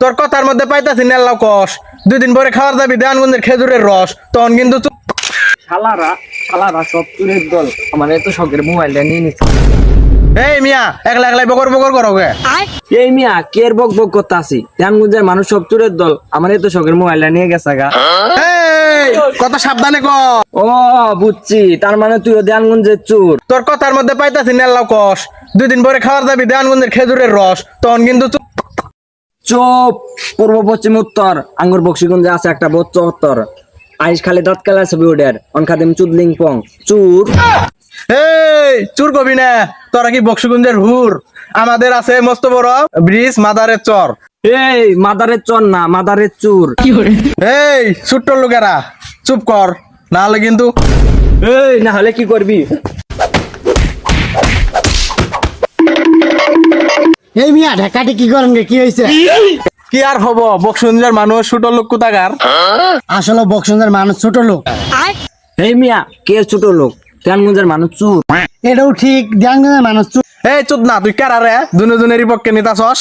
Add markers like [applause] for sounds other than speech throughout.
তোর কথার মধ্যে পাইতাছি নেল্লাও কষ দুই দিন পরে খাওয়ার দাবি দেওয়ানগঞ্জের খেজুরের রস। তখন কিন্তু শালারা শালারা সব চুরের দল। আমার এত শখের মোবাইলটা নিয়ে নিচ্ছে এই মিয়া একলা একলাই বকর বকর করো গে। এই মিয়া কের বক বক করতে আসি মানুষ সব চুরের দল। আমার এত শখের মোবাইলটা নিয়ে গেছে গা। কথা সাবধানে ক। ও বুঝছি। তার মানে তুইও ধ্যানগুঞ্জের চুর। তোর কথার মধ্যে পাইতাছি নেল্লাও কষ দুই দিন পরে খাওয়ার দাবি দেওয়ানগঞ্জের খেজুরের রস। তখন কিন্তু তুই- চোপ পূর্ব পশ্চিম উত্তর আঙ্গুর বক্সিগঞ্জে আছে একটা বোধ চত্বর। আইস খালি দাঁত কালা ছবি ওডের অনখাদিম চুদলিং পং চুর। এই চুর কবি না তোরা কি বক্সিগঞ্জের হুর? আমাদের আছে মস্ত বড় ব্রিজ মাদারের চর। এই মাদারের চর না মাদারের চুর। এই ছোট্ট লোকেরা চুপ কর নাহলে কিন্তু এই না হলে কি করবি? এই মিয়া ঢাকাটি কি করেন গে কি হয়েছে কি আর হব? বক্সিগঞ্জের মানুষ ছোট লোক কোথাকার? আসলে বক্সন্দের মানুষ ছোট লোক। এই মিয়া কে ছোট লোক? ধ্যানগুঞ্জের মানুষ চুর। এটাও ঠিক ধ্যানগঞ্জের মানুষ চু- এই চুদ না তুই কারা রে? দুনে দুনেরই পক্ষে নিতাছস?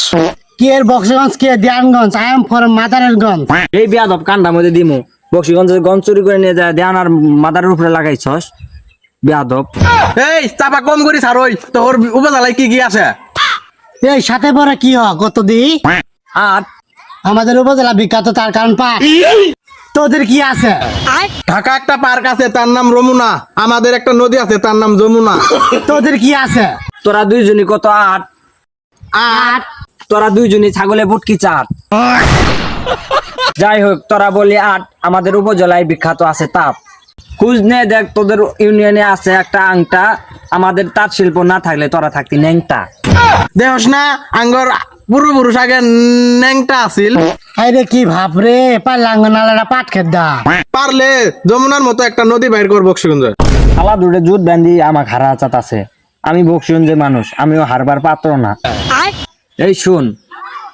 কে এর বক্সগঞ্জ কে ধ্যানগঞ্জ? আই এম ফর মাদারের গঞ্জ এই বিয়াদব কান্ডা মধ্যে দিমু। বক্সিগঞ্জের গঞ্জ চুরি করে নিয়ে যায় ধ্যান আর মাদারের উপরে লাগাইছস। বিয়াদব। এই চাপা কম করিস আর ওই তোর উপজেলায় কি কি আছে? এই সাথে পরে কি হ কত দি? আর? আমাদের উপজেলা বিখ্যাত তার কারণ পাক। তোদের কি আছে? ঢাকা একটা পার্ক আছে তার নাম রমুনা আমাদের একটা নদী আছে তার নাম যমুনা। তোদের কি আছে? তোরা দুইজনই কত আট? আর তোরা দুইজনই ছাগলে বুটকি চাট যাই হোক তোরা বলি আট আমাদের উপজেলায় বিখ্যাত আছে তাপ। খুঁজ নে দেখ তোদের ইউনিয়নে আছে একটা আংটা। আমাদের তাঁত শিল্প না থাকলে তোরা থাকতি ন্যাংটা। দেহস না আঙ্গর পূর্বপুরুষ আগে ন্যাংটা আছিল। আরে কি ভাব রে? পারলাঙ্গ নালারা পাট খেত দা। পারলে যমুনার মতো একটা নদী বাইর কর বক্সিগঞ্জ। খালা দুটো জুট ব্যান্ডি আমার হারা চাত আছে। আমি বকশিগঞ্জের মানুষ আমিও হারবার পাত্র না। এই শুন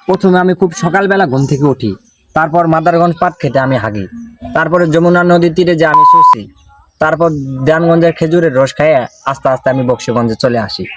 প্রথমে আমি খুব সকালবেলা ঘুম থেকে উঠি তারপর মাদারগঞ্জ পাট খেতে আমি হাগি তারপরে যমুনা নদীর তীরে যে আমি শুষি তারপর দেয়ানগঞ্জের খেজুরের রস খাইয়ে আস্তে আস্তে আমি বক্সিগঞ্জে চলে আসি। [laughs]